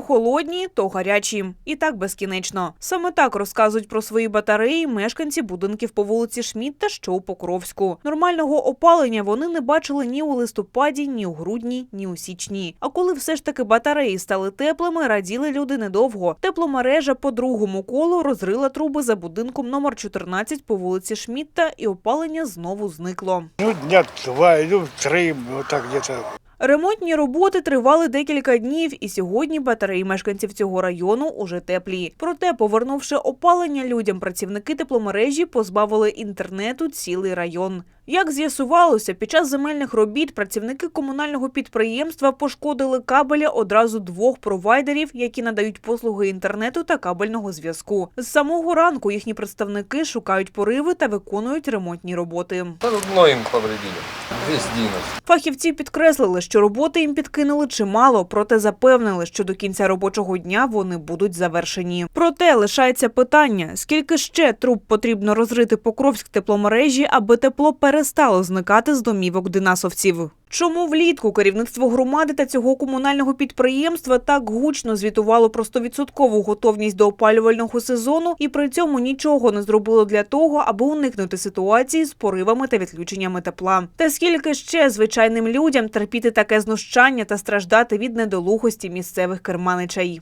Холодні, то гарячі. І так безкінечно. Саме так розказують про свої батареї мешканці будинків по вулиці Шмідта, що у Покровську. Нормального опалення вони не бачили ні у листопаді, ні у грудні, ні у січні. А коли все ж таки батареї стали теплими, раділи люди недовго. Тепломережа по другому колу розрила труби за будинком номер 14 по вулиці Шмідта, і опалення знову зникло. Ну, дня два, ну, три, вот так где-то. Ремонтні роботи тривали декілька днів, і сьогодні батареї мешканців цього району уже теплі. Проте, повернувши опалення людям, працівники тепломережі позбавили інтернету цілий район. Як з'ясувалося, під час земельних робіт працівники комунального підприємства пошкодили кабеля одразу двох провайдерів, які надають послуги інтернету та кабельного зв'язку. З самого ранку їхні представники шукають пориви та виконують ремонтні роботи. Тут многим повредили. Весь Фахівці підкреслили, що роботи їм підкинули чимало, проте запевнили, що до кінця робочого дня вони будуть завершені. Проте лишається питання: скільки ще труб потрібно розрити Покровськ тепломережі, аби тепло перестало зникати з домівок динасовців. Чому влітку керівництво громади та цього комунального підприємства так гучно звітувало про 100% готовність до опалювального сезону і при цьому нічого не зробило для того, аби уникнути ситуації з поривами та відключеннями тепла? Та скільки ще звичайним людям терпіти таке знущання та страждати від недолугості місцевих керманичей?